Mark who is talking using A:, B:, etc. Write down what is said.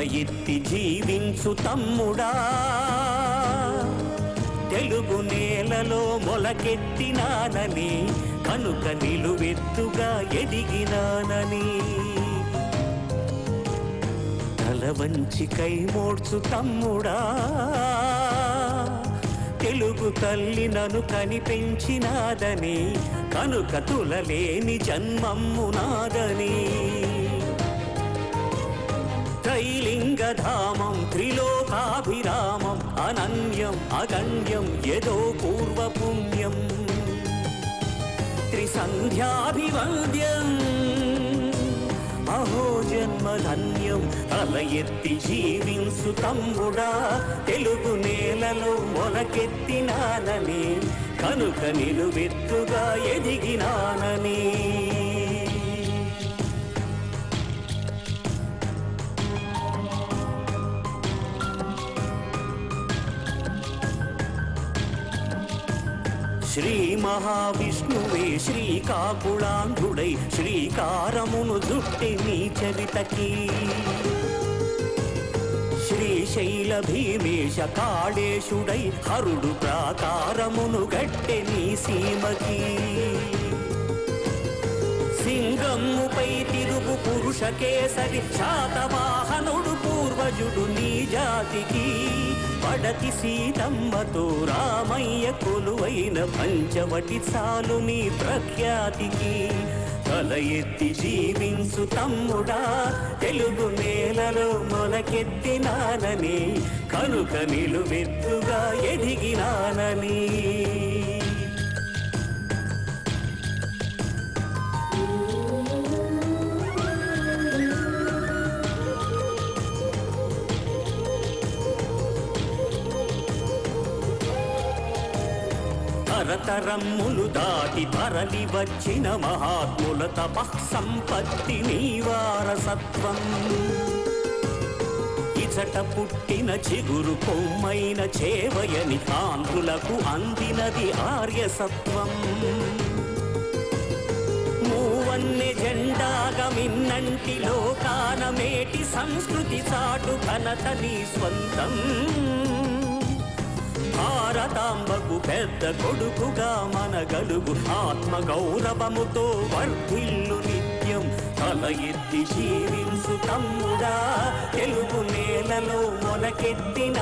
A: ఎత్తి జీవించు తమ్ముడా. తెలుగు నేలలో మొలకెత్తినానని కనుక నిలువెత్తుగా ఎదిగినానని తల వంచి కై మోడ్చు తమ్ముడా. తెలుగు తల్లి నను కనిపించినాదని కనుక తులలేని జన్మమ్మునాదని నాదని. త్రైలింగధామం త్రిలోకాభిరామం అనన్యం అగణ్యం యదో పూర్వపుణ్యం. త్రిసంధ్యాభివంద్యం అహో జన్మధన్యం తల ఎత్తి జీవించు తమ్ముడా తెలుగు నేలలో మొలకెత్తినాననే కనుక నిలువెత్తుగా ఎదిగినా శ్రీ మహావిష్ణువే శ్రీకాకుళాంధ్రుడై శ్రీకారమును దుట్టి నీ చరితకి. శ్రీశైల భీమేశ కాళేశుడై హరుడు ప్రాకారమును గట్టె నీ సీమకి. సింగము తిరుగు శాతవాహనుడు పూర్వజుడు నీ జాతికి. పడతి సీతమ్మతో రామయ్య కొలువైన పంచవటి చాలు నీ ప్రఖ్యాతికి. తల ఎత్తి జీవించు తమ్ముడా తెలుగు నేలలో మొలకెత్తినానని కనుక నిలువెత్తుగా ఎదిగినానని తరతరమ్ములు దాటి తరలి వచ్చిన మహాత్ముల తపః సంపత్తి నీ వారసత్వం. ఇచట పుట్టిన చిగురు కొమ్మైన చేవయని కాంతులకు అందినది ఆర్యసత్వం. మూవన్నె జెండాగా మిన్నంటి లోకాన మేటి సంస్కృతి చాటు ఘనత నీ స్వంతం. భారతాంబకు పెద్ద కొడుకుగా మన గలుగు ఆత్మ గౌరవముతో వర్ధిల్లు నిత్యం తల ఎత్తి జీవించు తమ్ముడా. తెలుగు నేలలో మొలకెత్తిన